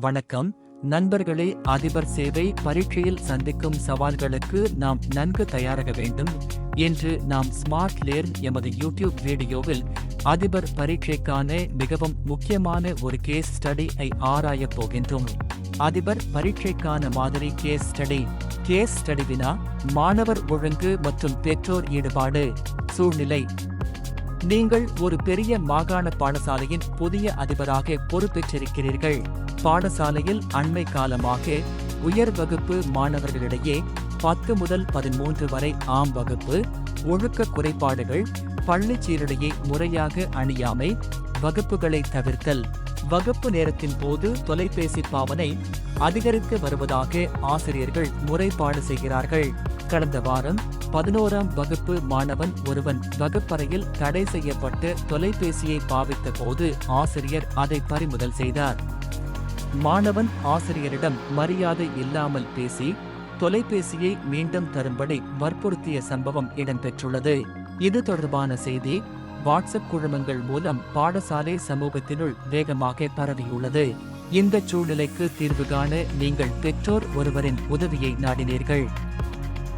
வணக்கம். நண்பர்களே அதிபர் சேவை பரீட்சையில் சந்திக்கும் சவால்களுக்கு நாம் நன்கு தயாராக வேண்டும். என்று நாம் ஸ்மார்ட் லேர்ன் எமது யூடியூப் வீடியோவில் அதிபர் பரீட்சைக்கான மிகவும் முக்கியமான ஒரு கேஸ் ஸ்டடி ஐ ஆராயப் போகின்றோம். அதிபர் பரீட்சைக்கான மாதிரி கேஸ் ஸ்டடி கேஸ் ஸ்டடி வினா மாணவர் ஒழுங்கு மற்றும் பெற்றோர் ஈடுபாடு சூழ்நிலை. நீங்கள் ஒரு பெரிய மாகாண பாடசாலையின் புதிய அதிபராக பொறுப்பேற்றிருக்கிறீர்கள். பாடசாலையில் அண்மை காலமாக உயர் வகுப்பு மாணவர்களிடையே பத்து முதல் பதிமூன்று வரை ஆம் வகுப்பு ஒழுக்க குறைபாடுகள் பள்ளி சீருடையை முறையாக அணியாமை வகுப்புகளை தவிர்த்தல் வகுப்பு நேரத்தின் போது தொலைபேசி பாவனை அதிகரித்து வருவதாக ஆசிரியர்கள் முறைப்பாடு செய்கிறார்கள். கடந்த வாரம் பதினோராம் வகுப்பு மாணவன் ஒருவன் வகுப்பறையில் தடை செய்யப்பட்டு தொலைபேசியை பாவித்த போது ஆசிரியர் அதை பறிமுதல் செய்தார். மாணவன் ஆசிரியரிடம் மரியாதை இல்லாமல் பேசி தொலைபேசியை மீண்டும் தரும்படி வற்புறுத்திய சம்பவம் இடம்பெற்றுள்ளது. இது தொடர்பான செய்தி வாட்ஸ்அப் குழுமங்கள் மூலம் பாடசாலை சமூகத்தினுள் வேகமாக பரவியுள்ளது. இந்த சூழ்நிலைக்கு தீர்வு காண நீங்கள் பெற்றோர் ஒருவரின் உதவியை நாடினீர்கள்.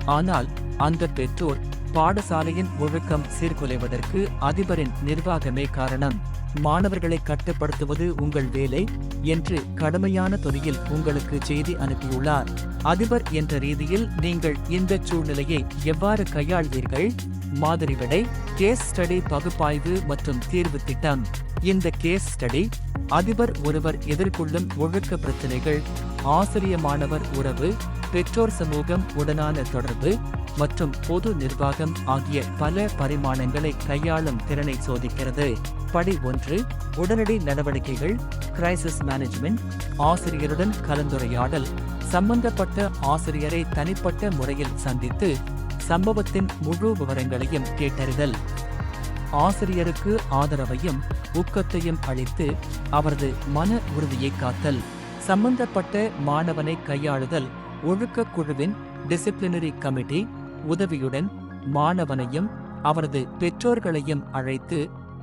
ஆனால் அந்த பெற்றோர் பாடசாலையின் ஒழுக்கம் சீர்குலைவதற்கு அதிபரின் நிர்வாகமே காரணம். மாணவர்களை கட்டுப்படுத்துவது உங்கள் வேலை என்று கடுமையான துறையில் உங்களுக்கு செய்தி அனுப்பியுள்ளார். அதிபர் என்ற ரீதியில் நீங்கள் இந்த சூழ்நிலையை எவ்வாறு கையாள்வீர்கள்? மாதிரி விடை கேஸ் ஸ்டடி பகுப்பாய்வு மற்றும் தீர்வு திட்டம். இந்த கேஸ் ஸ்டடி அதிபர் ஒருவர் எதிர்கொள்ளும் ஒழுக்க பிரச்சனைகள் ஆசிரிய மாணவர் உறவு பெற்றோர் சமூகம் உடனான தொடர்பு மற்றும் பொது நிர்வாகம் ஆகிய பல பரிமாணங்களை கையாளும் திறனை சோதிக்கிறது. படி ஒன்று உடனடி நடவடிக்கைகள் கிரைசிஸ் மேனேஜ்மெண்ட் ஆசிரியருடன் கலந்துரையாடல் சம்பந்தப்பட்ட ஆசிரியரை தனிப்பட்ட முறையில் சந்தித்து சம்பவத்தின் முழு விவரங்களையும் கேட்டறிதல். ஆசிரியருக்கு ஆதரவையும் ஊக்கத்தையும் அளித்து அவரது மன உறுதியை காத்தல் சம்பந்தப்பட்ட மாணவனை கையாளுதல் ஒழுக்க குழுவின் டிசிப்ளினரி கமிட்டி உதவியுடன் மாணவனையும் அவரது பெற்றோர்களையும் அழைத்து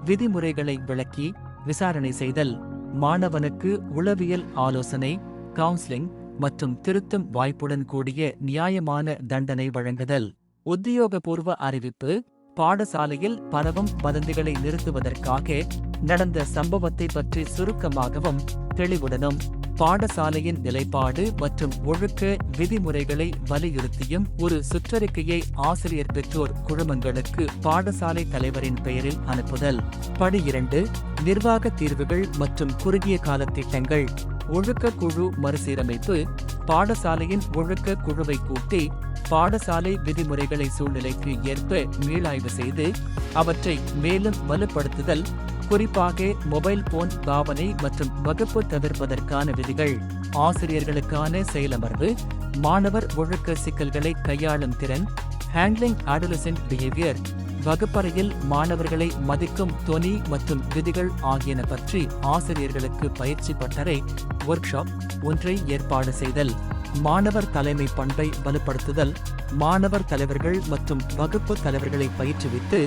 விதிமுறைகளை விளக்கி விசாரணை செய்தல். மாணவனுக்கு உளவியல் ஆலோசனை கவுன்சிலிங் மற்றும் திருத்தும் வாய்ப்புடன் கூடிய நியாயமான தண்டனை வழங்குதல். உத்தியோகபூர்வ அறிவிப்பு பாடசாலையில் பரவும் வதந்திகளை நிறுத்துவதற்காக நடந்த சம்பவத்தை பற்றி சுருக்கமாகவும் தெளிவுடனும் பாடசாலையின் நிலைப்பாடு மற்றும் ஒழுக்க விதிமுறைகளை வலியுறுத்தியும் ஒரு சுற்றறிக்கையை ஆசிரியர் பெற்றோர் குழுமங்களுக்கு பாடசாலை தலைவரின் பெயரில் அனுப்புதல். படி இரண்டு நிர்வாக தீர்வுகள் மற்றும் குறுகிய கால திட்டங்கள். ஒழுக்க குழு மறுசீரமைப்பு பாடசாலையின் ஒழுக்க குழுவை கூட்டி பாடசாலை விதிமுறைகளை சூழ்நிலைக்கு ஏற்ப மீளாய்வு செய்து அவற்றை மேலும் வலுப்படுத்துதல் குறிப்பாக மொபைல் போன் பாவனை மற்றும் வகுப்பு தவிர்ப்பதற்கான விதிகள். ஆசிரியர்களுக்கான செயலமர்வு மாணவர் ஒழுக்க சிக்கல்களை கையாளும் திறன் ஹேண்ட்லிங் adolescent பிஹேவியர் வகுப்பறையில் மாணவர்களை மதிக்கும் தொனி மற்றும் விதிகள் ஆகியன பற்றி ஆசிரியர்களுக்கு பயிற்சி பட்டறை ஒர்க் ஷாப் ஒன்றை ஏற்பாடு செய்தல் மாணவர் தலைமை பண்பை வலுப்படுத்துதல் மாணவர் தலைவர்கள் மற்றும் வகுப்பு தலைவர்களை பயிற்றுவித்து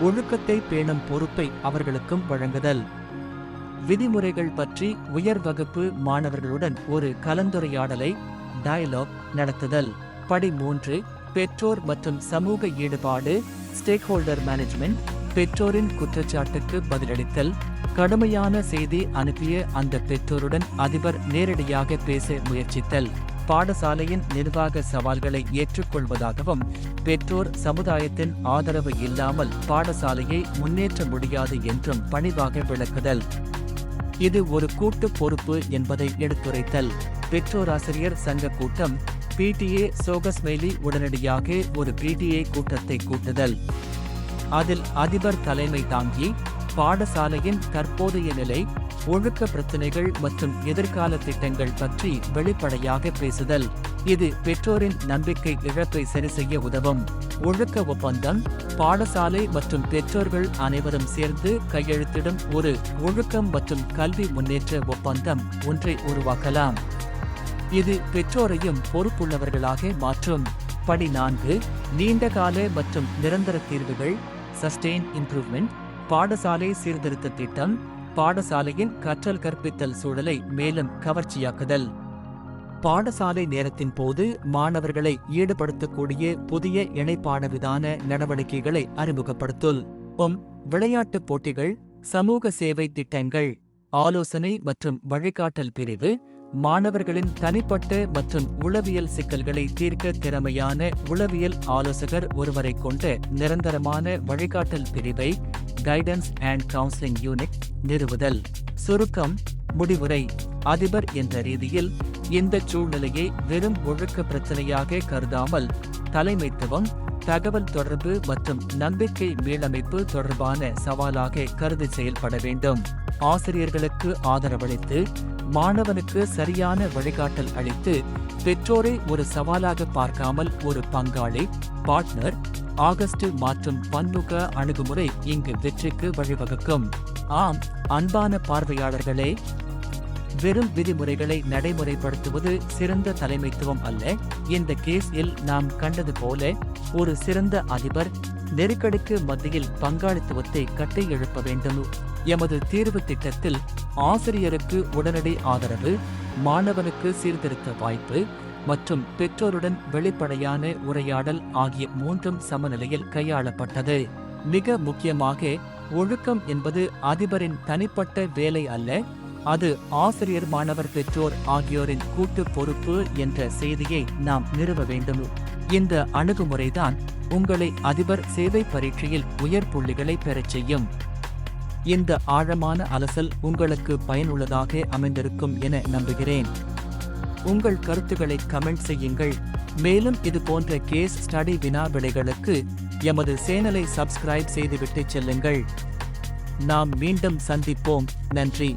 ஒழுக்கத்தை பேணும் பொறுப்பை அவர்களுக்கும் வழங்குதல். விதிமுறைகள் பற்றி உயர் வகுப்பு மாணவர்களுடன் ஒரு கலந்துரையாடலை டயலாக் நடத்துதல். படி மூன்று பெற்றோர் மற்றும் சமூக ஈடுபாடு ஸ்டேக் ஹோல்டர் மேனேஜ்மெண்ட் பெற்றோரின் குற்றச்சாட்டுக்கு பதிலளித்தல். கடுமையான செய்தி அனுப்பிய அந்த பெற்றோருடன் அதிபர் நேரடியாக பேச முயற்சித்தல். பாடசாலையின் நிர்வாக சவால்களை ஏற்றுக்கொள்வதாகவும் பெற்றோர் சமுதாயத்தின் ஆதரவு இல்லாமல் பாடசாலையை முன்னேற்ற முடியாது என்றும் பணிவாக விளக்குதல். இது ஒரு கூட்டு பொறுப்பு என்பதை எடுத்துரைத்தல். பெற்றோராசிரியர் சங்க கூட்டம் பிடிஏ சோகஸ்மெய்லி உடனடியாக ஒரு பிடிஏ கூட்டத்தை கூட்டுதல். அதில் அதிபர் தலைமை தாங்கி பாடசாலையின் தற்போதைய நிலை ஒழுக்க பிரச்சினைகள் மற்றும் எதிர்கால திட்டங்கள் பற்றி வெளிப்படையாக பேசுதல். இது பெற்றோரின் நம்பிக்கை இழப்பை சரி செய்ய உதவும். ஒழுக்க ஒப்பந்தம் பாடசாலை மற்றும் பெற்றோர்கள் அனைவரும் சேர்ந்து கையெழுத்திடும் ஒரு ஒழுக்கம் மற்றும் கல்வி முன்னேற்ற ஒப்பந்தம் ஒன்றை உருவாக்கலாம். இது பெற்றோரையும் பொறுப்புள்ளவர்களாக மாற்றும். படி நான்கு நீண்டகால மற்றும் நிரந்தர தீர்வுகள் சஸ்டெயின் இம்ப்ரூவ்மெண்ட் பாடசாலை சீர்திருத்த திட்டம் பாடசாலையின் கற்றல் கற்பித்தல் சூழலை மேலும் கவர்ச்சியாக்குதல். பாடசாலை நேரத்தின் போது மாணவர்களை ஈடுபடுத்தக்கூடிய புதிய இணைப்பாடவிதான நடவடிக்கைகளை அறிமுகப்படுத்தல். உம் விளையாட்டுப் போட்டிகள் சமூக சேவை திட்டங்கள் ஆலோசனை மற்றும் வழிகாட்டல் பிரிவு மாணவர்களின் தனிப்பட்ட மற்றும் உளவியல் சிக்கல்களை தீர்க்க திறமையான உளவியல் ஆலோசகர் ஒருவரை கொண்ட நிரந்தரமான வழிகாட்டல் பிரிவை கைடன்ஸ் அண்ட் கவுன்சிலிங் யூனிட் நிறுவுதல். சுருக்கம் முடிவுரை அதிபர் என்ற ரீதியில் இந்த சூழ்நிலையை வெறும் ஒழுக்க பிரச்சனையாக கருதாமல் தலைமைத்துவம் தகவல் தொடர்பு மற்றும் நம்பிக்கை மீளமைப்பு தொடர்பான சவாலாக கருதி செயல்பட வேண்டும். ஆசிரியர்களுக்கு ஆதரவளித்து மாணவனுக்கு சரியான வழிகாட்டல் அளித்து பெற்றோரை ஒரு சவாலாக பார்க்காமல் ஒரு பங்காளி பார்ட்னர் ஆகஸ்ட் மற்றும் பன்முக அணுகுமுறை இங்கு வெற்றிக்கு வழிவகுக்கும். ஆம் அன்பான பார்வையாளர்களே வெறும் விதிமுறைகளை நடைமுறைப்படுத்துவது சிறந்த தலைமைத்துவம் அல்ல. இந்த கேஸில் நாம் கண்டது போல ஒரு சிறந்த அதிபர் நெருக்கடிக்கு மத்தியில் பங்காளித்துவத்தை கட்டி எழுப்ப வேண்டும். எமது தீர்வு திட்டத்தில் ஆசிரியருக்கு உடனடி ஆதரவு மாணவனுக்கு சீர்திருத்த வாய்ப்பு மற்றும் பெற்றோருடன் வெளிப்படையான உரையாடல் ஆகிய மூன்றும் சமநிலையில் கையாளப்பட்டது. மிக முக்கியமாக ஒழுக்கம் என்பது அதிபரின் தனிப்பட்ட வேலை அல்ல அது ஆசிரியர் மாணவர் பெற்றோர் ஆகியோரின் கூட்டு பொறுப்பு என்ற செய்தியை நாம் நிறுவ வேண்டும். இந்த அணுகுமுறைதான் உங்களை அதிபர் சேவை பரீட்சையில் உயர் புள்ளிகளை பெறச் செய்யும். இந்த ஆழமான அலசல் உங்களுக்கு பயனுள்ளதாக அமைந்திருக்கும் என நம்புகிறேன். உங்கள் கருத்துக்களை கமெண்ட் செய்யுங்கள். மேலும் இது போன்ற கேஸ் ஸ்டடி வினா விடைகளுக்கு எமது சேனலை சப்ஸ்கிரைப் செய்துவிட்டு செல்லுங்கள். நாம் மீண்டும் சந்திப்போம். நன்றி.